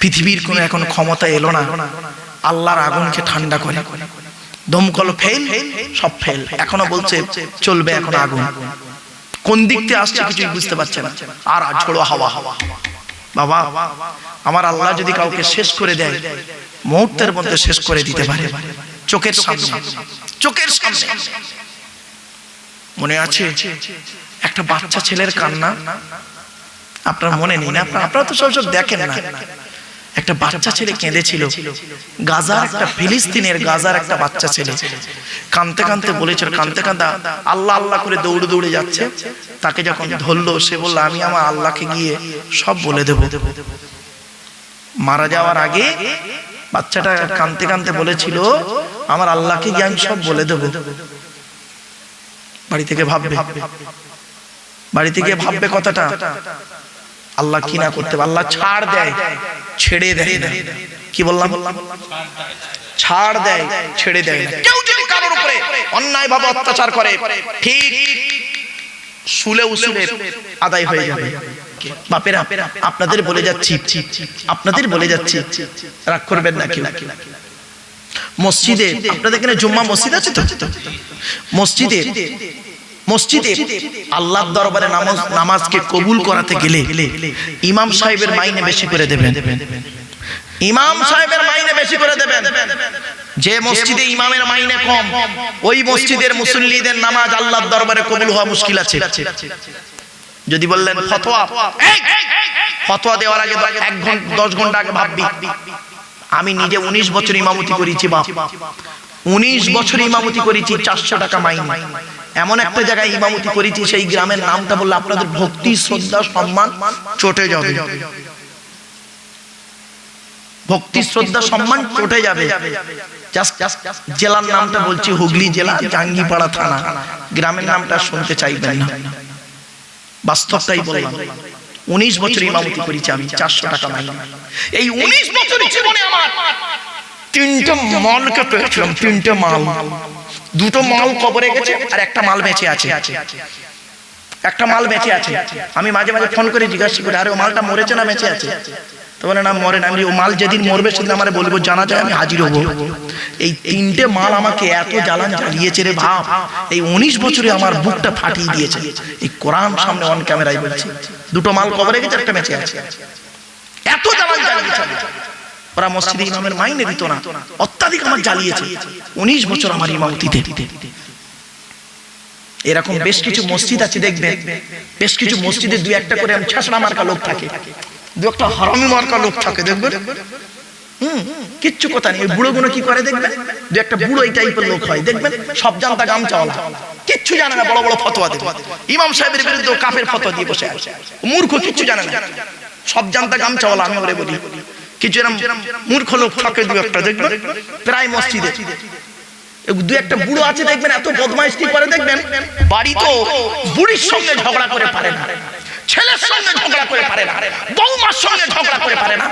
পৃথিবীর কোনো এখন ক্ষমতা এলো না। আল্লাহর আগুনকে ঠান্ডা করে। দমকল ফেল সব ফেল এখনও বলছে, চলবে এখন আগুন। কোন দিক থেকে আসছে কিছুই বুঝতে পারছে না। আর ঝোড়ো হাওয়া। হাওয়া বাবা, আমার আল্লাহ যদি কাউকে শেষ করে দেয়, মুহূর্তের মধ্যে শেষ করে দিতে পারে। চোখের সামনে। চোখের সামনে। মনে আছে, একটা বাচ্চা ছেলের কান্না? আপনার মনে নেই না? আপনার তো সব দেখেন না। একটা বাচ্চা ছেলে কেঁদেছিল। গাজার একটা ফিলিস্তিনের গাজার একটা বাচ্চা ছেলে। কানতে কানতে বলেছিল কানতে কানতে আল্লাহ আল্লাহ করে দৌড়ে দৌড়ে যাচ্ছে। তাকে যখন ধরলো সে বলল আমি আমার আল্লাহকে গিয়ে সব বলে দেব। মারা যাওয়ার আগে বাচ্চাটা কানতে কানতে বলেছিল আমার আল্লাহকে গিয়ে আমি সব বলে দেব। বাড়ি থেকে ভাববে। বাড়ি থেকে ভাববে কথাটা। আল্লাহ কি না করতে? আল্লাহ ছাড় দেয় ছেড়ে দেয়। না। কি বললাম? ছাড় দেয় ছেড়ে দেয় না। কেউ যদি কারোর উপরে অন্যায় ভাবে অত্যাচার করে ঠিক শুলে উসুলে আদায় হয়ে যাবে। বাপেরা আপনাদের বলে যাচ্ছি আপনাদের বলে যাচ্ছি। রাগ করবেন না কেউ। মসজিদে আপনাদের এখানে জুম্মা মসজিদ আছে তো? মসজিদে মসজিদে আল্লাহর দরবারে নামাজ নামাজকে কবুল করাতে গেলে ইমাম সাহেবের মাইনে বেশি করে দেবেন। ইমাম সাহেবের মাইনে বেশি করে দেবেন। যে মসজিদে ইমামের মাইনে কম, ওই মসজিদের মুসল্লিদের নামাজ আল্লাহর দরবারে কবুল হওয়া মুশকিল আছে। যদি বললেন, ফতোয়া। ফতোয়া দেওয়ার আগে এক ঘণ্টা দশ ঘণ্টা আগে ভাববি। আমি নিজে উনিশ বছর ইমামতি করেছি, বাপ। উনিশ বছর ইমামতি করেছি চারশো টাকা মাইনে। এমন একটা জায়গায় ইমামতি করেছি সেই গ্রামের নামটা বললে আপনাদের ভক্তি শ্রদ্ধা সম্মান চটে যাবে। ভক্তি শ্রদ্ধা সম্মান চটে যাবে। জেলার নামটা বলছি হুগলি জেলা জাঙ্গিপাড়া থানা। গ্রামের নামটা শুনতে চাইবেন না। বাস্তবটাই বললাম। উনিশ বছর ইমামতি করেছি আমি চারশো টাকা মাইনে। এই উনিশ বছর জীবনে আমার। তিনটে মালকে পেয়েছিলাম তিনটে মাল। দুটো মাল কবরে গেছে আর একটা মাল বেঁচে আছে। একটা মাল বেঁচে আছে। আমি মাঝে মাঝে ফোন করে জিজ্ঞাসা করি, আরে, ও মালটা মরেছে না বেঁচে আছে? তো বলে, না, মরে না। আমি ও মাল যেদিন মরবে সেদিন আমার বলব, জানা যায় আমি হাজির হব। এই তিনটে মাল আমাকে এত জ্বালান জ্বালিয়েছে রে ভাব এই উনিশ বছরে আমার বুকটা ফাটিয়ে দিয়েছে। এই কোরআন সামনে অন ক্যামেরায় বলছি, দুটো মাল কবরে গেছে, একটা বেঁচে আছে। এত জ্বালান জ্বালিয়েছে। ওরা মসজিদে ইমামের মাইনে দিত না। অত্যাধিক আমার জ্বালিয়েছে। উনিশ বছর আমার ইমামতিতে এরকম বেশ কিছু মসজিদ আছে দেখবেন। বেশ কিছু মসজিদে দুই একটা করে ছাসড়া মার্কা লোক থাকে। দু একটা হারামি মার্কা লোক থাকে দেখবেন? হুম কিচ্ছু কথা নেই। বুড়ো গুলো কি করে দেখবেন? দু একটা বুড়ো এই টাইপের লোক হয়। দেখবেন? সব জানতা গামচাওয়ালা কিচ্ছু জানে না বড় বড় ফতোয়া দেবে। ইমাম সাহেবের বিরুদ্ধে ও কাফের ফতোয়া দিয়ে বসে আছে। মূর্খ কিচ্ছু জানে না। সব জানতা গামচাওয়ালা আমি ওরে বলি। কিছু এরম মূর্খ লোক দু একটা, দেখবেন? প্রায় মসজিদে। দু একটা বুড়ো আছে, দেখবেন, এত বদমাইশি করে, দেখবেন? বাড়ি তো বুড়ির সঙ্গে ঝগড়া করে পারে না ঝগড়া করে না করে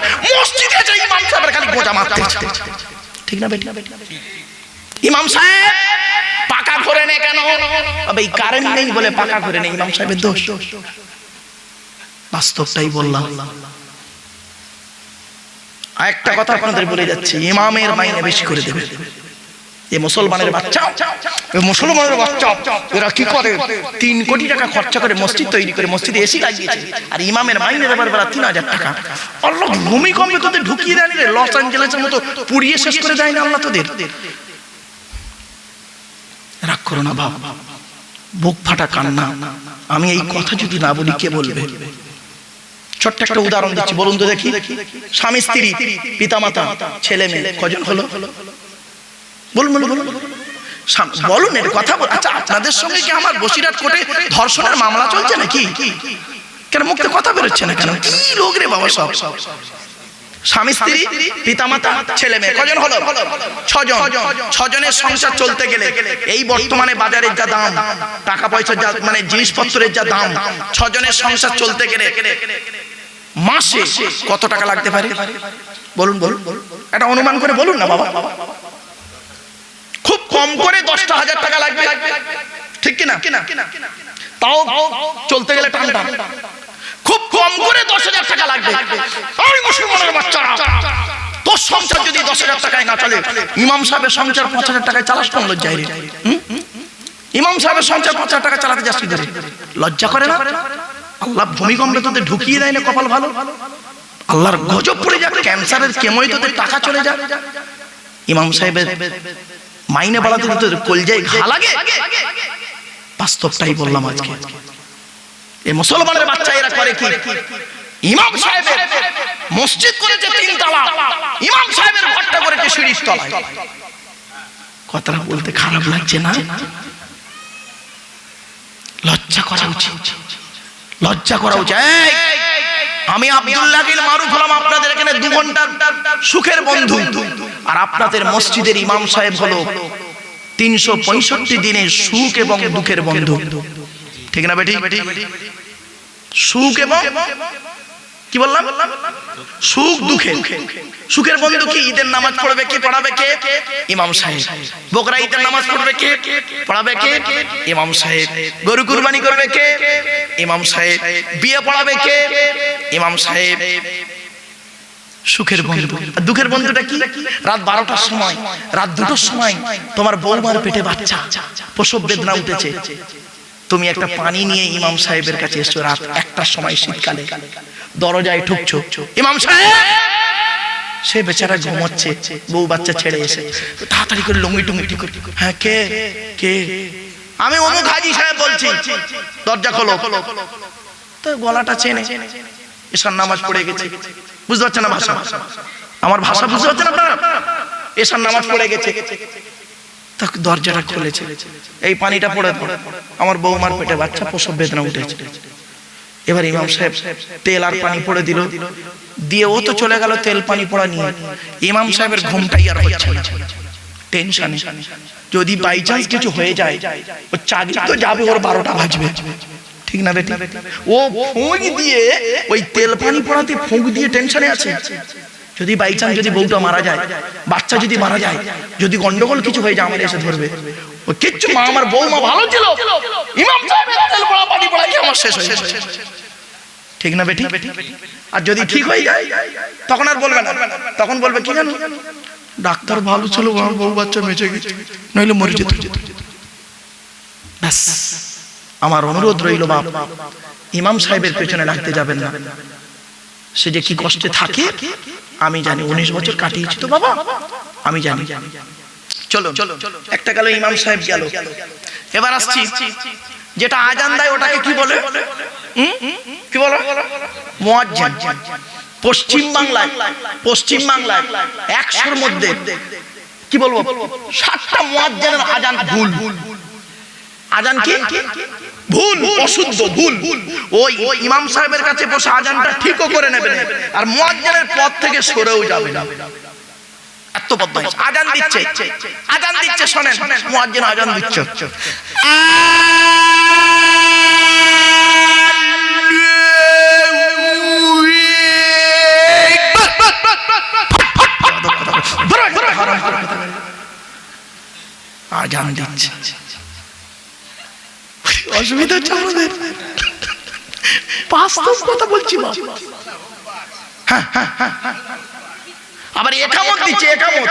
ঠিক না ইমাম সাহেব, পাকা নে কেন? এই কারেন্ট নেই বলে পাকা নেই, ইমাম সাহেবের বাস্তবটাই বললাম। একটা কথা আপনাদের বলে যাচ্ছি, ইমামের মাইনে বেশি করে দেবে। এই মুসলমানের বাচ্চা মুসলমানের বাচ্চা, এরা কি করে? তিন কোটি টাকা খরচা করে মসজিদ তৈরি করে, মসজিদে এসি লাগিয়েছে। আর ইমামের মাইনে দেবার বেলা তিন হাজার টাকা। আল্লাহ ভূমিকম্পে তোদের ঢুকিয়ে দেয়নি রে, লস অ্যাঞ্জেলেসের মতো পুড়িয়ে শেষ করে দেয় না আল্লাহ তোদের। রাগ করো না বাবা বুক ফাটা কান্না। আমি এই কথা যদি না বলি, কে বলবে? ছোট্ট একটা উদাহরণ দিচ্ছি বলুন তো দেখি। স্বামী স্ত্রী পিতা মাতা ছেলে মেয়ে কজন হলো? বলুন বলুন বলুন। এর কথা বল আচ্ছা আপনাদের সঙ্গে কি আমার বসিরহাট কোর্টে ধর্ষণের মামলা চলছে নাকি? কেন মুখে কথা বেরোচ্ছে না কেন? কি লোক রে বাবা সব। স্বামী স্ত্রী পিতামাতা ছেলে মেয়ে কজন হলো? ছজন। ছজনের সংসার চলতে গেলে এই বর্তমানে বাজারের যা দাম টাকা পয়সার যা মানে জিনিসপত্রের যা দাম ছজনের সংসার চলতে গেলে মাসে কত টাকা লাগতে পারে? বলুন বলুন। একটা অনুমান করে বলুন না বাবা। খুব কম করে দশটা হাজার টাকা লাগবে। ঠিক কিনা? তাও চলতে গেলে টান টান খুব কম করে দশ হাজার টাকা লাগবে। ওই মুসলমানের বাচ্চারা, তোর সংসার যদি দশ হাজার টাকায় না চলে, ইমাম সাহেবের সংসার পাঁচ হাজার টাকায় চালাস কোন লজ্জায় রে? ইমাম সাহেবের সংসার পাঁচ হাজার টাকা চালাতে যাচ্ছি ধরে লজ্জা করে না? আল্লাহ ভূমিকম্পে তোদের ঢুকিয়ে দেয় না কপাল ভালো? আল্লাহর গজব পড়ে যাক, ক্যান্সারের কেময় তোদের টাকা চলে যাক। ইমাম সাহেবের মাইনে বাড়াতে তোদের কলজায় ঘা লাগে। বাস্তবটাই বললাম আজকে। এই মুসলমানের বাচ্চা এরা করে কি? ইমাম সাহেবের মসজিদ করেছে তিন তালা ইমাম সাহেবের ঘরটা করেছে সিঁড়ির তলায়। কথাটা বলতে খারাপ লাগছে না? লজ্জা করা উচিত। লজ্জা করা উচিত। আমি আব্দুল্লাহ মারুফ হলাম আপনাদের এখানে দু ঘণ্টার সুখের বন্ধু। আর আপনাদের মসজিদের ইমাম সাহেব হলো তিনশো পঁয়ষট্টি দিনের সুখ এবং দুঃখের বন্ধু। ঠিক না বেটি? সুখ এবং কি বললাম? সুখ দুঃখে। সুখের বন্ধু কি ঈদের নামাজ পড়বে কে? পড়াবে কে? ইমাম সাহেব। বকরা ঈদের নামাজ পড়বে কে? পড়াবে কে? ইমাম সাহেব। গরু কুরবানি করবে কে? ইমাম সাহেব। বিয়ে পড়াবে কে? ইমাম সাহেব। সুখের বন্ধু। আর দুঃখের বন্ধুটা কি? রাত বারোটার সময় রাত দুটোর সময় তোমার বৌমার পেটে বাচ্চা। প্রসব বেদনা উঠেছে। তুমি একটা পানি নিয়ে ইমাম সাহেবের কাছে এসছো রাত একটার সময় শীতকালে। দরজায় ঠুকছো। ইমাম সাহেব! সে বেচারা ঘুমোচ্ছে, বউ বাচ্চা ছেড়ে এসে। তাড়াতাড়ি করে লুঙ্গি টুঙ্গি করে। হ্যাঁ কে? কে? আমি অমুক হাজি সাহেব বলছি। দরজা খোলো। তো গলাটা চেনে। এসার নামাজ পড়ে গেছে। বুঝতে পারছেন না ভাষা? আমার ভাষা বুঝতে পারছেন আপনারা? এসার নামাজ পড়ে গেছে। দরজাটা খুলেছে। এই পানিটা পড়ে পড়ে আমার বৌমার পেটে বাচ্চা প্রসব বেদনা উঠেছে। এবার ইমাম সাহেব তেল আর পানি পড়ে দিল। দিয়ে ও তো চলে গেল তেল পানি পড়া নিয়ে। ইমাম সাহেবের ঘুমটাই আর হচ্ছে না। টেনশনে যদি বাই চান্স কিছু হয়ে যায়, ও চাকরি তো যাবে, ওর বারোটা বাজবে। ঠিক না বেটি? ও ফুঁক দিয়ে ওই তেল পানি পড়াতে ফুঁক দিয়ে টেনশনে আছে। যদি বাই চান্স যদি বউটা মারা যায় বাচ্চা যদি মারা যায় যদি গন্ডগোল কিছু হয়ে যায় আমার এসে ধরবে। ও কিচ্ছু মা আমার বৌমা ভালো ছিল। ইমাম সাহেবের তেল পড়া পানি পড়া কি আমার শেষ হয়ে ঠিক না বেটি আর যদি ঠিক হয়ে যায় তখন আর বলবে না। তখন বলবে কি জানো? ডাক্তার ভালো ছিল আমার বউ বাচ্চা বেঁচে গেছে। নইলে মরে যেত। ব্যাস। আমার অনুরোধ রইল বাপ ইমাম সাহেবের পেছনে লাগতে যাবেন না। সে যে কি কষ্টে থাকে আমি জানি উনিশ বছর কাটিয়েছি তো বাবা আমি জানি। চলো চলো একটা গেল ইমাম সাহেব গেল। এবার আসছি। যেটা আজান দেয় ওটাকে কি বলে? কি বলো? মুয়াজ্জিন। পশ্চিম বাংলায়। পশ্চিম বাংলায়। একশোর মধ্যে। কি বলব? সাতটা মুয়াজ্জিনের আজান ভুল। আজান কি? ভুল, অশুদ্ধ ভুল। ওই ইমাম সাহেবের কাছে বসে আজানটা ঠিকও করে নেবেন আর মুয়াজ্জিনের পথ থেকে সরেও যাবে না। এত বদমাইশ। আজান দিচ্ছে। আজান দিচ্ছে, শোনেন। মুয়াজ্জিন আজান দিচ্ছে। আজান দিচ্ছে। অসুবিধা হচ্ছে আমাদের। বাস্তব কথা বলছি। হ্যাঁ, হ্যাঁ, হ্যাঁ, হ্যাঁ। আবার একামত দিচ্ছে একামত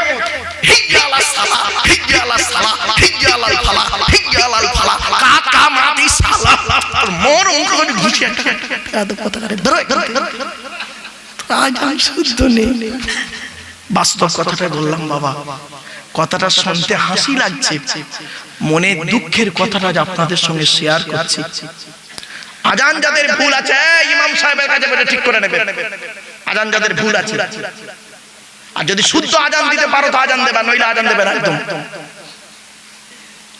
হিজ্জালা সালা হিজ্জালা সালা হিজ্জালাল ফালা হিজ্জালাল ফালা। কাকা মাটি সালা। তোর মোর মুখ ঘুষি একটা। আদব কথা করে বেরো আজান শুদ্ধ নেই। বাস্তব কথাটা বললাম বাবা। কথাটা শুনতে হাসি লাগছে। মনে দুঃখের কথাটা আপনাদের সঙ্গে শেয়ার করছি। আজান যাদের ভুল আছে ইমাম সাহেবের কাছে বলে ঠিক করে নেবে। আজান যাদের ভুল আছে। আর যদি শুদ্ধ আজান দিতে পারো, তো আজান দেবে, নইলে আজান দেবে না একদম।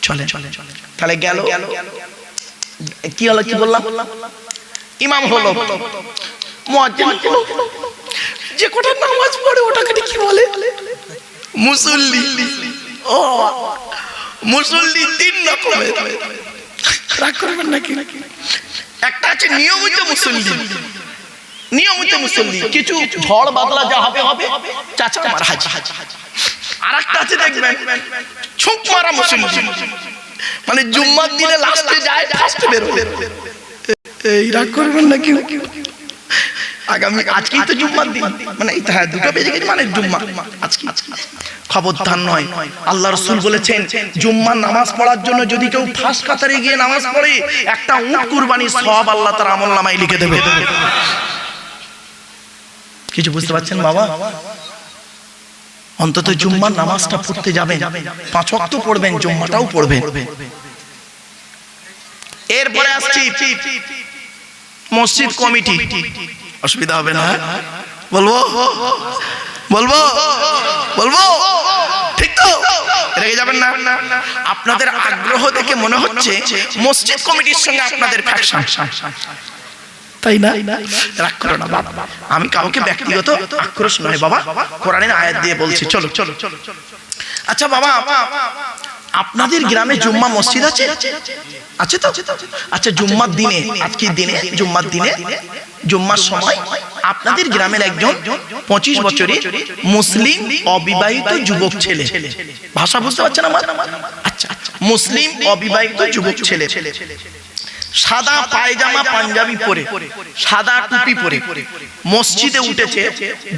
চলে চলে তাহলে গেল। কি হলো, কি বললাম? ইমাম হলো। মুয়াজ্জিন। যে কোটা নামাজ পড়ে, ওটাকে কি বলে? মুসল্লি। ও, মুসল্লি তিন রকমের। রাগ করবেন নাকি? একটা আছে নিয়মিত মুসল্লি। নিয়মিত মুসল্লি। কিছু ঝড় বাদলা যা হবে হবে, চাচা মারা হাজি। আর একটা আছে দেখবেন, ছুঁক মারা মুসল্লি। মানে জুম্মার দিনে লাস্টে যায় ফার্স্টে বেরোবে এই রাগ করবেন নাকি? আগামী আজকেই তো জুম্মার দিন। মানে হ্যাঁ দুটো বেজে গেছে মানে জুম্মা আজকে খবরদার নয়। আল্লাহ রসুল বলেছেন জুম্মার নামাজ পড়ার জন্য যদি কেউ ফার্স্ট কাতারে গিয়ে নামাজ পড়ে, একটা উট কুরবানি সব আল্লাহ তার আমল নামায় লিখে দেবে। কিছু বুঝতে পারছেন বাবা? অন্তত জুম্মার নামাজটা পড়তে যাবেন। পাঁচ ওয়াক্ত পড়বেন, জুম্মাটাও পড়বেন। এরপরে আসছি মসজিদ কমিটি। অসুবিধা হবে না বলব? বলব? বলব? ঠিক তো? রেগে যাবেন না। আপনাদের আগ্রহ দেখে মনে হচ্ছে মসজিদ কমিটির সঙ্গে আপনাদের ফ্যাকশন তাই না? রাগ করো না বাবা আমি কাউকে ব্যক্তিগত আক্রোশ নয়, বাবা। কোরআনের আয়াত দিয়ে বলছি। চলো চলো চলো। আচ্ছা বাবা, আপনাদের গ্রামে জুম্মা মসজিদ আছে? আছে তো? আচ্ছা জুম্মার দিনে আজকের দিনে, জুম্মার দিনে, জুম্মার সময় আপনাদের গ্রামের একজন পঁচিশ বছরের মুসলিম অবিবাহিত যুবক ছেলে। ভাষা বুঝতে পারছেন আমার? আচ্ছা মুসলিম অবিবাহিত যুবক ছেলে। সাদা পায়জামা পাঞ্জাবি পরে, সাদা টুপি পরে মসজিদে উঠেছে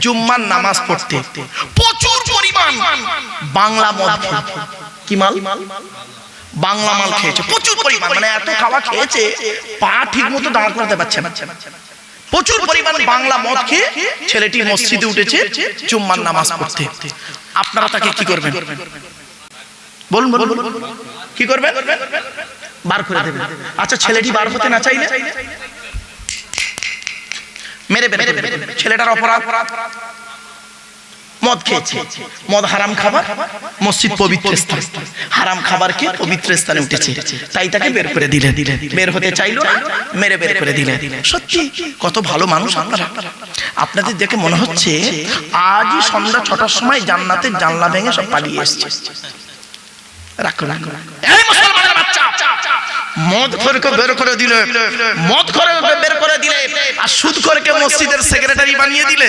জুম্মার নামাজ পড়তে। প্রচুর পরিমাণ বাংলা মদ কি মাল? বাংলা মাল খেয়েছে। প্রচুর পরিমাণ। মানে এত খাওয়া খেয়েছে, পা ঠিক মতো দাঁড় করাতে পারছে না। প্রচুর পরিমাণ বাংলা মদ খেয়ে ছেলেটি মসজিদে উঠেছে জুম্মার নামাজ পড়তে। আপনারা তাকে কি করবেন? বলুন বলুন। কি করবেন? বার করে দেবেন। আচ্ছা ছেলেটি বার হতে না চাইলে? মেরে ছেলেটার অপরাধ মদ খেয়েছে মদ হারাম খাবার, মসজিদ পবিত্র স্থান। হারাম খাবারকে পবিত্র স্থানে উঠেছে। তাই তাকে বের করে দিলে বের হতে চাইলো মেরে বের করে দিলে সত্যি, কত ভালো মানুষ আপনারা। আপনাদের দেখে মনে হচ্ছে আজই সন্ধ্যা ছটার সময় জান্নাতের জানলা ভেঙে সব পালিয়ে এসছে। রাখো রাখো মদ খোরকে বের করে দিলে। মদ খোরে বের করে দিলে। আর সুদ খোরকে মসজিদের সেক্রেটারি বানিয়ে দিলে।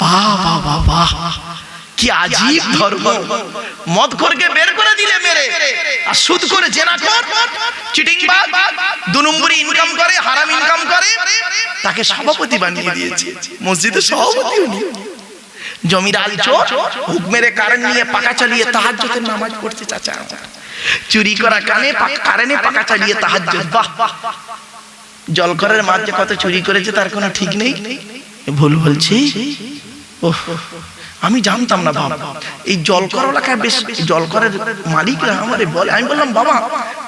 বাহ বাহ বাহ বাহ। কি আজীব ধর্ম। মদ খোরকে বের করে দিলে মেরে। আর সুদ করে জেনা কর। চিটিং দু নম্বরই ইনকাম করে হারাম ইনকাম করে। তাকে সভাপতি বানিয়ে দিয়েছে। মসজিদের সভাপতি উনি জমির আল চোর হুক মেরে কারেন্ট নিয়ে পাকা চালিয়ে তাহাজ্জুদের নামাজ পড়তে চাচা। চুরি করা কানে কারেন্টে পাকা চালিয়ে তাহাজ্জুদ। বাহ জলকরের যে কত চুরি করেছে তার কোনো ঠিক নেই। ভুল বলছি? আমি জানতাম না বাবা এই জলকর এলাকায় বেশ জলকরের মালিকরা আমারে বলে, আমি বললাম, বাবা,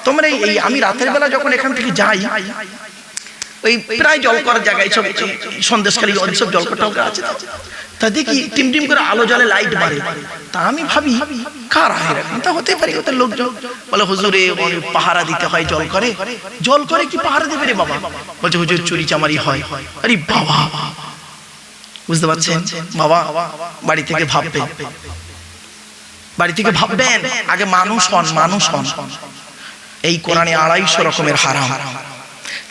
তোমরা এই- আমি রাতের বেলা যখন এখান থেকে যাই, ওই প্রায় জল করার জায়গায় সব সন্দেশকারী সব জল টলকা আছে তা দেখি টিম টিম করে আলো জলে লাইট মারে তা আমি ভাবি, কার এরকম? তা হতে পারে ওদের লোকজন। বলে, হুজুরে পাহারা দিতে হয় জল করে জল করে কি পাহারা দেবে রে বাবা? বলছে, হুজুর, চুরি চামারি হয়। আরে বাবা বুঝতে পারছেন? বাবা, বাড়ি থেকে ভাববেন বাড়ি থেকে ভাববেন, আগে মানুষ হন মানুষ হন। এই কোরআনে আড়াইশো রকমের হারাম।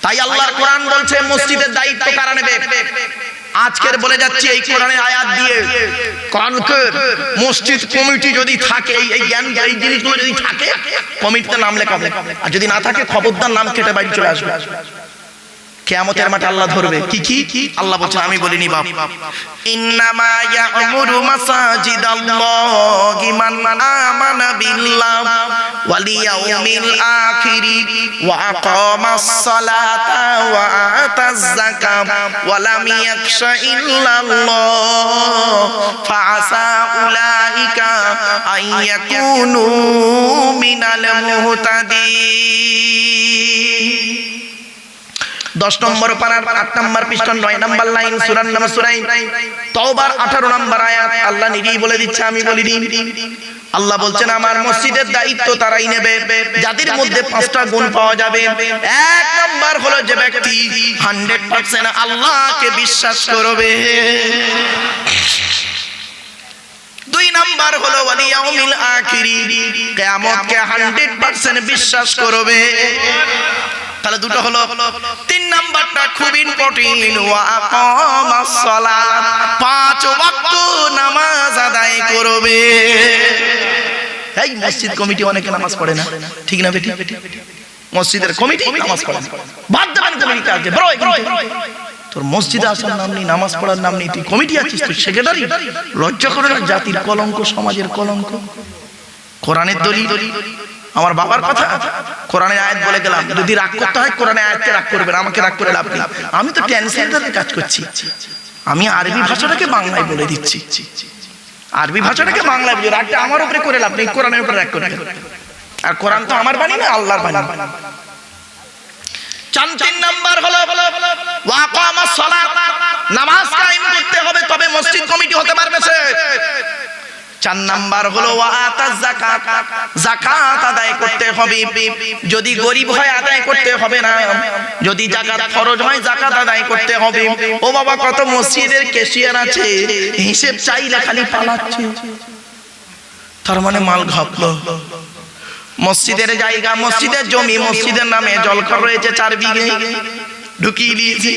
তাই আল্লাহর কোরআন বলছে, মসজিদের দায়িত্ব কারা নেবে? আজকের বলে যাচ্ছি, এই কোরআনের আয়াত দিয়ে কানকের মসজিদ কমিটি যদি থাকে এই জ্ঞান, এই জিনিসগুলো যদি থাকে, কমিটিতে নাম লেখাবে। আর যদি না থাকে, খবরদার নাম কেটে বাড়ি চলে আসবে। কেয়ামতের মাঠে আল্লাহ ধরবে। কি কি? আল্লাহ বলছে আমি বলিনি, বাপ। ইন্নামা ইয়ামুরু মাসাজিদাল্লাহি মান আমানা বিল্লাহ ওয়াল ইয়াউমিল আখিরি ওয়া আকামাস সালাতা ওয়া আতাজ যাকাত ওয়া লাম ইয়াখশা ইল্লাল্লাহ ফাআসা উলাইকা আন ইয়াকুনু মিনাল মুহতাদিন। দশ নম্বর পারার আট নম্বর পৃষ্ঠান নয় নম্বর লাইন সুরান নাম সুরাই। তওবার আঠারো নম্বর আয়াত, আল্লাহ নিজেই বলে দিচ্ছে, আমি বলিনি। আল্লাহ বলছেন, আমার মসজিদের দায়িত্ব তারাই নেবে। যাদের মধ্যে পাঁচটা গুণ পাওয়া যাবে, এক নম্বর হলো যে ব্যক্তি হান্ড্রেড পার্সেন্ট আল্লাহকে বিশ্বাস করবে। দুই নাম্বার হলো ওয়ালিয়াউমিল আখিরি কিয়ামতকে 100% বিশ্বাস করবে। তাহলে দুটো হলো। তিন নাম্বারটা খুব ইম্পর্টেন্ট ওয়া আকামাস সালাত পাঁচ ওয়াক্ত নামাজ আদায় করবে। এই মসজিদ কমিটি অনেকে নামাজ পড়ে না। ঠিক না বেটি? মসজিদের কমিটি নামাজ পড়ে না। বাদ দেবেন কমিটি কাজে বড় তোর মসজিদে আসার নাম নেই, নামাজ পড়ার নাম নেই। তুই কমিটি আছিস, তুই সেক্রেটারি লজ্জা করে না জাতির কলঙ্ক, সমাজের কলঙ্ক? কোরআনের দলিল। আমার বাবার কথা কোরআনের আয়াত বলে গেলাম। যদি রাগ করতে হয় কোরআনের আয়াতকে রাগ করবেন, আমাকে রাগ করে লাভ নেই। আমি তো ট্রান্সলেটারের কাজ করছি। আমি আরবি ভাষাটাকে বাংলায় বলে দিচ্ছি। আরবি ভাষাটাকে বাংলায় বুঝে রাগটা আমার উপরে করে লাভ নেই, কোরআনের উপরে রাগ করবেন আর কোরআন তো আমার বাণী না আল্লাহর বাণী চার, তিন নাম্বার হলো নামাজ কায়েম করতে হবে, তবে মসজিদ কমিটি হতে পারবে সে। চার নাম্বার হলো যাকাত। আদায় করতে হবে। যদি গরিব হয় আদায় করতে হবে না। যদি যাকাত খরচ হয় যাকাত আদায় করতে হবে। ও বাবা, কত মসজিদের কেশিয়ার আছে। হিসেব চাইলে খালি পালাচ্ছে। তার মানে মাল ঘাপলো। মসজিদের জায়গা, মসজিদের জমি, মসজিদের নামে জলকর রয়েছে চার বিঘে। ঢুকিয়ে দিয়েছি।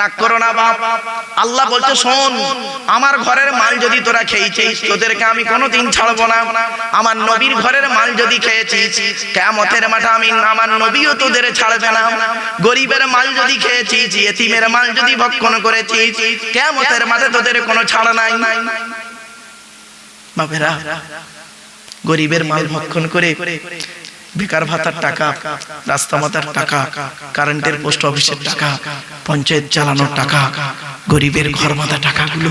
রাগ করো না বাপ। আল্লাহ বলছে শোন আমার ঘরের মাল যদি তোরা খেয়েছিস তোদেরকে আমি কোনোদিন ছাড়বো না। আমার নবীর ঘরের মাল যদি খেয়েছিস কেমতের মাঠে আমি আমার নবীও তোদের ছাড়বে না। গরিবের মাল যদি খেয়েছিস এতিমের মাল যদি ভক্ষণ করেছিস কেমতের মাঠে তোদের কোনো ছাড় নাই। বাপেরা গরিবের মাল ভক্ষণ করে বেকার ভাতার টাকা রাস্তা মাতার টাকা কারেন্টের পোস্ট অফিসের টাকা পঞ্চায়েত চালানোর টাকা গরিবের ঘর মাথা টাকাগুলো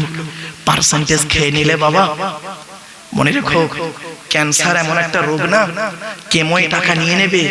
পার্সেন্টেজ খেয়ে নিলে বাবা। মনে রেখো ক্যান্সার এমন একটা রোগ না কেময় টাকা নিয়ে নেবে।